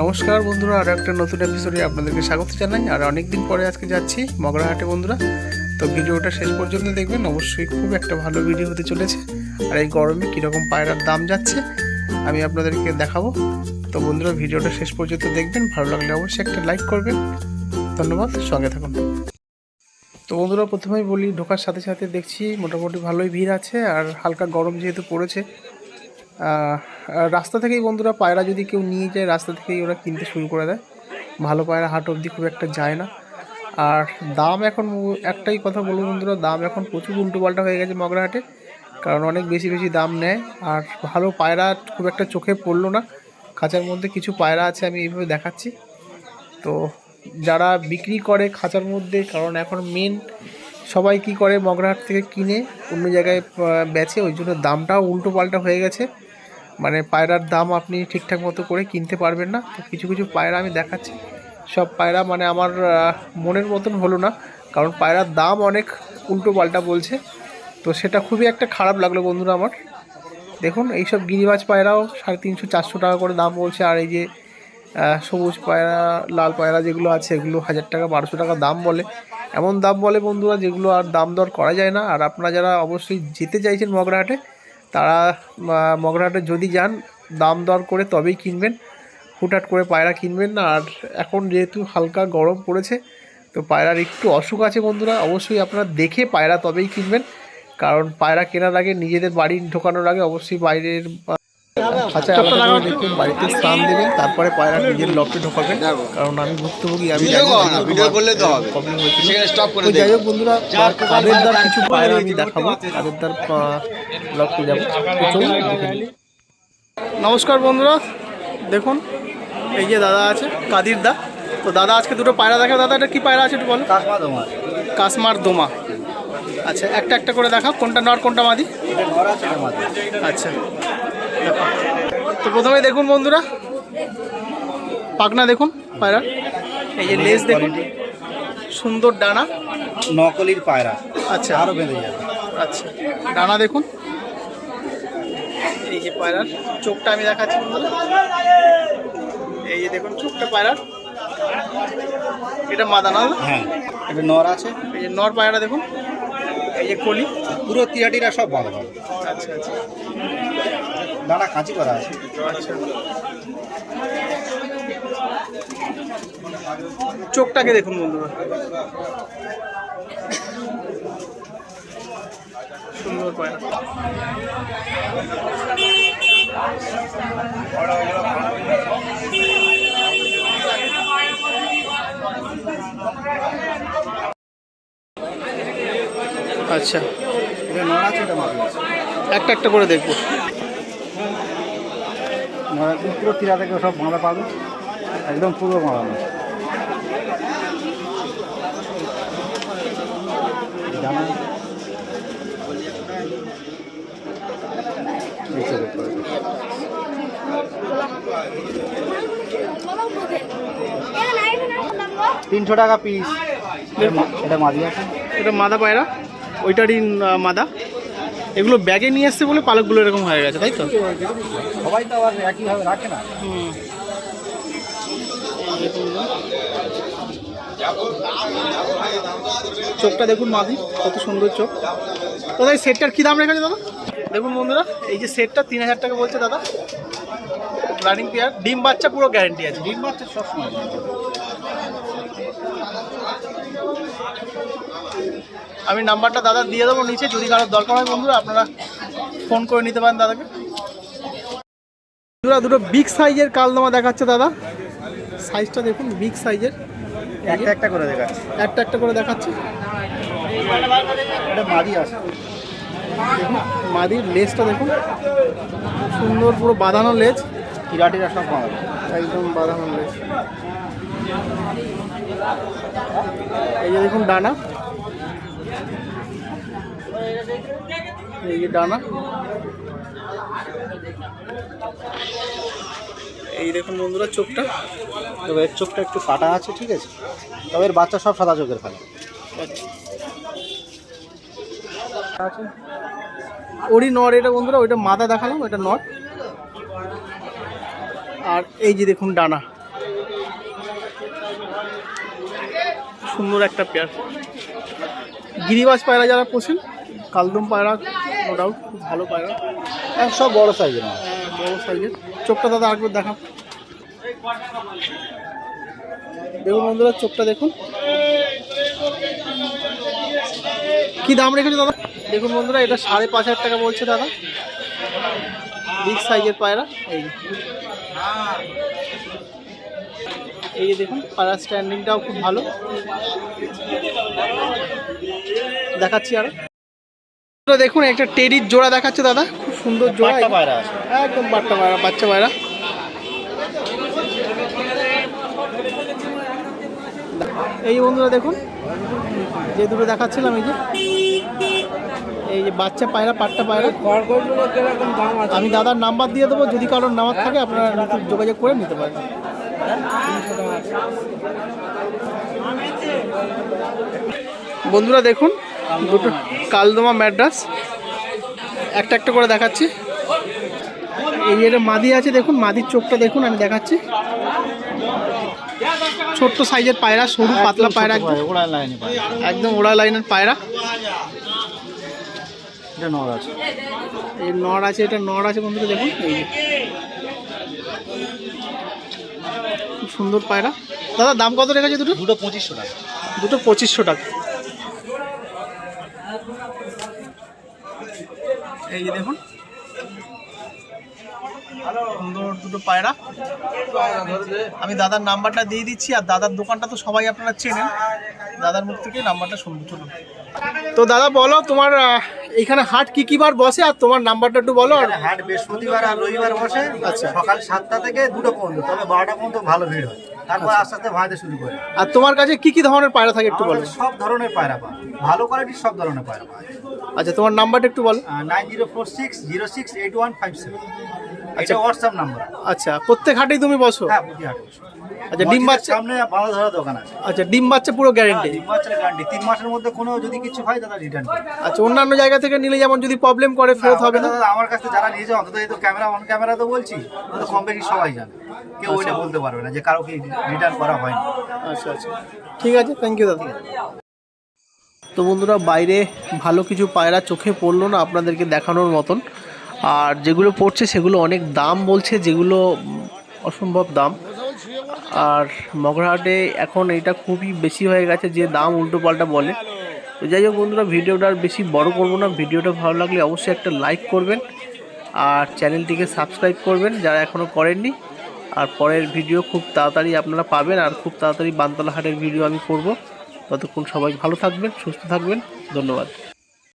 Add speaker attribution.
Speaker 1: নমস্কার বন্ধুরা আরও একটা নতুন এপিসোডে আপনাদেরকে স্বাগত জানাই। আর অনেক দিন পরে আজকে যাচ্ছি মগরাহাটে বন্ধুরা। তো ভিডিওটা শেষ পর্যন্ত দেখবেন, অবশ্যই খুব একটা ভালো ভিডিও হতে চলেছে। আর এই গরমে কীরকম পায়রার দাম যাচ্ছে, আমি আপনাদেরকে দেখাবো। তো বন্ধুরা, ভিডিওটা শেষ পর্যন্ত দেখবেন, ভালো লাগলে অবশ্যই একটা লাইক করবেন। ধন্যবাদ, সঙ্গে থাকুন। তো বন্ধুরা, প্রথমেই বলি, ঢোকার সাথে সাথে দেখছি মোটামুটি ভালোই ভিড় আছে, আর হালকা গরম যেহেতু পড়েছে আর রাস্তা থেকেই বন্ধুরা পায়রা যদি কেউ নিয়ে যায়, রাস্তা থেকেই ওরা কিনতে শুরু করে দেয়। ভালো পায়রা হাট অবধি খুব একটা যায় না। আর দাম এখন একটাই কথা বলব বন্ধুরা, দাম এখন প্রচুর উল্টো পাল্টা হয়ে গেছে মগরাহাটে, কারণ অনেক বেশি বেশি দাম নেয়। আর ভালো পায়রা খুব একটা চোখে পড়ল না, খাঁচার মধ্যে কিছু পায়রা আছে, আমি এইভাবে দেখাচ্ছি। তো যারা বিক্রি করে খাঁচার মধ্যে, কারণ এখন মেন সবাই কি করে মগরাহাট থেকে কিনে অন্য জায়গায় বেচে, ওই জন্য দামটাও উল্টো পাল্টা হয়ে গেছে। মানে পায়রার দাম আপনি ঠিকঠাক মতো করে কিনতে পারবেন না। তো কিছু কিছু পায়রা আমি দেখাচ্ছি। সব পায়রা মানে আমার মনের মতন হলো না। কারণ পায়রার দাম অনেক উল্টো পাল্টা বলছে। তো সেটা খুবই একটা খারাপ লাগল বন্ধুরা আমার। দেখুন, এইসব গিরিবাজ পায়রাও সাড়ে তিনশো, চারশো টাকা করে দাম বলছে। আর এই যে সবুজ পায়রা, লাল পায়রা যেগুলো আছে, এগুলো হাজার টাকা, বারোশো টাকা দাম বলে। এমন দাম বলে বন্ধুরা যেগুলো আর দাম দর করা যায় না। আর আপনারা যারা অবশ্যই যেতে চাইছেন মগরাহাটে তারা মগরাহাটে যদি যান, দাম দর করে তবেই কিনবেন। হুটহাট করে পায়রা কিনবেন না। আর এখন যেহেতু হালকা গরম পড়েছে, তো পায়রার একটু অসুখ আছে বন্ধুরা। অবশ্যই আপনারা দেখে পায়রা তবেই কিনবেন। কারণ পায়রা কেনার আগে নিজেদের বাড়ি ঢোকানোর আগে অবশ্যই বাইরের আলাদা করে দেখবেন বাড়িতে স্নান দেবেন তারপরে পায়রা নিজের লকটে ঢোকাবেন। কারণ আমি ভুক্তভোগী আমি
Speaker 2: ভিডিও করলে তো হবে।
Speaker 1: প্রবলেম হয়েছিল। তো যাই হোক বন্ধুরা কাদের দ্বার কিছু পায়রা আমি দেখাবো। কাদের দ্বার লকটে যাব। চলুন নমস্কার বন্ধুরা দেখুন এই যে দাদা আছে কাদির দা। তো দাদা আজকে দুটো পায়রা দেখা দাদা এটা কি পায়রা আছে একটু বলো।
Speaker 2: তোমার
Speaker 1: কাসমার দোমা। আচ্ছা একটা একটা করে দেখা কোনটা নর কোনটা মাদি। আচ্ছা। তো প্রথমে দেখুন বন্ধুরা। পাকনা দেখুন পায়রা। এই যে লেজ দেখুন সুন্দর ডানা।
Speaker 2: নকলির পায়রা।
Speaker 1: আচ্ছা।
Speaker 2: আরও বেঁধে যাবে।
Speaker 1: আচ্ছা ডানা দেখুন। এই যে পায়রার চোখটা আমি দেখাচ্ছি বন্ধুরা। এই যে দেখুন চোখটা পায়রার এটা মাদানা না?
Speaker 2: হ্যাঁ এটা নর আছে।
Speaker 1: এই যে নর পায়রা দেখুন। এই যে কলি।
Speaker 2: পুরো টিরাটিরা সব ভালো ভালো
Speaker 1: আচ্ছা আচ্ছা।
Speaker 2: দানা কাঁচি করা আছে।
Speaker 1: চোখটাকে দেখুন বন্ধুরা। সুন্দর পায়রা আচ্ছা। একটা একটা করে দেখব।
Speaker 2: একদম পুরো টিরা থেকে সব বাঁধা পাবে, একদম পুরো বাঁধানো দানা এই চোখের পরে। তিনশো টাকা পিস এটা মাঝি আছে।
Speaker 1: এটা মাদা পায়রা? ওইটারই মাদা? এগুলো ব্যাগে নিয়ে আসছে বলে পালকগুলো এরকম হয়ে গেছে তাই তো?
Speaker 2: সবাই তো আবার একইভাবে রাখে না।
Speaker 1: চোখটা দেখুন মাদি কত সুন্দর চোখ। দাদা এই সেটটার কী দাম রেখেছে দাদা? দেখুন বন্ধুরা এই যে সেটটা তিন হাজার টাকা বলছে দাদা। রানিং পেয়ার ডিম বাচ্চা পুরো গ্যারেন্টি আছে।
Speaker 2: ডিম বাচ্চা সবসময়।
Speaker 1: আমি নাম্বারটা দাদা দিয়ে দেবো নিচে যদি কারোর দরকার হয় বন্ধুরা আপনারা ফোন করে নিতে পারেন দাদাকে। বন্ধুরা দুটো বিগ সাইজের কালদমা দেখাচ্ছে দাদা। সাইজটা দেখুন বিগ সাইজের
Speaker 2: একটা একটা করে দেখাচ্ছে।
Speaker 1: একটা একটা করে দেখাচ্ছে।
Speaker 2: এটা মাদি আছে।
Speaker 1: মাদির লেজটা দেখুন। সুন্দর পুরো বাঁধানো লেজ
Speaker 2: কিরাটিরা সব বাঁধা
Speaker 1: একদম বাঁধানো লেজ এই যে দেখুন ডানা। এই যে ডানা। এই দেখুন বন্ধুরা চোখটা।
Speaker 2: তবে এর চোখটা একটু কাটা আছে, ঠিক আছে? তবে এর বাচ্চা সব সাদা চোখের ফেলে
Speaker 1: আছে? ওরই নর এটা বন্ধুরা, ওইটা মাথা দেখালাম এটা নর আর এই যে দেখুন ডানা। সুন্দর একটা পেয়ার গিরিবাস পায়রা যারা পোষেন কালদম পায়রা নো ডাউট খুব ভালো পায়রা।
Speaker 2: হ্যাঁ, সব বড় সাইজের
Speaker 1: হ্যাঁ, বড় সাইজের চোখটা দাদা আগে দেখা দেখুন বন্ধুরা চোখটা দেখুন। কি দাম রেখেছে দাদা? দেখুন বন্ধুরা এটা সাড়ে পাঁচ হাজার টাকা বলছে দাদা। বিগ সাইজের পায়রা। এই এই যে দেখুন পায়রা স্ট্যান্ডিংটাও খুব ভালো। দেখাচ্ছি আরও। দেখুন একটা টেরির জোড়া দেখাচ্ছে দাদা। খুব সুন্দর জোড়া। একদম বাচ্চা পায়রা বাচ্চা পায়রা। এই বন্ধুরা দেখুন যে দুটো দেখাচ্ছিলাম এই যে। এই যে বাচ্চা পায়রা পাট্টা পায়রা। আমি দাদার নাম্বার দিয়ে দেবো যদি কারোর নাম্বার থাকে আপনারা যোগাযোগ করে নিতে পারেন। বন্ধুরা দেখুন দুটো কালদমা ম্যাড্রাস। একটা একটা করে দেখাচ্ছি। এই এটা মাদি আছে দেখুন মাদির চোখটা দেখুন আমি দেখাচ্ছি। ছোট্ট সাইজের পায়রা সরু পাতলা পায়রা একদম।
Speaker 2: পায়রা।
Speaker 1: একদম ওড়া লাইনের পায়রা।
Speaker 2: এটা নড় আছে।
Speaker 1: এই নড় আছে এটা নড় আছে বন্ধুরা দেখুন এই যে। খুব সুন্দর পায়রা। দাদা দাম কত রেখেছে দুটো?
Speaker 2: দুটো পঁচিশশো টাকা।
Speaker 1: দুটো পঁচিশশো টাকা। এই যে দেখুন সুন্দর দুটো পায়রা। আমি দাদার নাম্বারটা দিয়ে দিচ্ছি আর দাদার দোকানটা তো সবাই আপনারা চেনেন। দাদার মুখ থেকে নাম্বারটা শুনব চলুন। তো দাদা বলো তোমার এখানে হাট কি কি বার বসে আর তোমার নাম্বারটা একটু বলো আর
Speaker 2: হাট বৃহস্পতিবার আর রবিবার বসে
Speaker 1: আচ্ছা।
Speaker 2: সকাল সাতটা থেকে দুটো পর্যন্ত তবে বারোটা পর্যন্ত ভালো ভিড় হয়। তারপর আস্তে আস্তে ভাড়াতে শুরু করে।
Speaker 1: আর তোমার কাছে কি কি ধরনের পায়রা থাকে একটু বলো।
Speaker 2: সব ধরনের পায়রা পাওয়া ভালো কোয়ালিটির সব ধরনের পায়রা পাওয়া
Speaker 1: আচ্ছা তোমার নাম্বারটা একটু বলো।
Speaker 2: Nine zero four six zero six eight one five seven
Speaker 1: আচ্ছা।
Speaker 2: হোয়াটসঅ্যাপ নাম্বার
Speaker 1: আচ্ছা প্রত্যেক হাটেই তুমি বসো?
Speaker 2: হ্যাঁ বুঝি হাট বসে।
Speaker 1: আচ্ছা ডিম বাচ্চা
Speaker 2: সামনে বাংলা ধরা দোকান আছে।
Speaker 1: আচ্ছা ডিম বাচ্চা পুরো গ্যারেন্টি
Speaker 2: তিন মাসের গ্যারান্টি তিন মাসের মধ্যে কোনো যদি কিছু হয় দাদা রিটার্ন
Speaker 1: আচ্ছা অন্যান্য জায়গা থেকে নিলে যেমন যদি প্রবলেম করে ফেরত হবে না?
Speaker 2: দাদা আমার কাছে যারা নিয়েছে অন্তত এই তো ক্যামেরা অন ক্যামেরা তো বলছি তো কম বেশি সবাই জানে। কেউ ওইটা বলতে পারবে না যে কারও কি রিটার্ন করা হয়নি।
Speaker 1: আচ্ছা আচ্ছা। ঠিক আছে থ্যাংক ইউ দাদা। তো বন্ধুরা বাইরে ভালো কিছু পায়রা চোখে পড়ল না আপনাদেরকে দেখানোর মতন। আর যেগুলো পড়ছে সেগুলো অনেক দাম বলছে, যেগুলো অসম্ভব দাম। আর মগরাহাটে এখন এটা খুবই বেশি হয়ে গেছে যে দাম উল্টো পাল্টা বলে। তো যাই হোক বন্ধুরা, ভিডিওটা আর বেশি বড় করব না। ভিডিওটা ভালো লাগলে অবশ্যই একটা লাইক করবেন আর চ্যানেলটিকে সাবস্ক্রাইব করবেন যারা এখনও করেননি। আর পরের ভিডিও খুব তাড়াতাড়ি আপনারা পাবেন আর খুব তাড়াতাড়ি বানতলা হাটের ভিডিও আমি করব। ততক্ষণ সবাই ভালো থাকবেন, সুস্থ থাকবেন। ধন্যবাদ।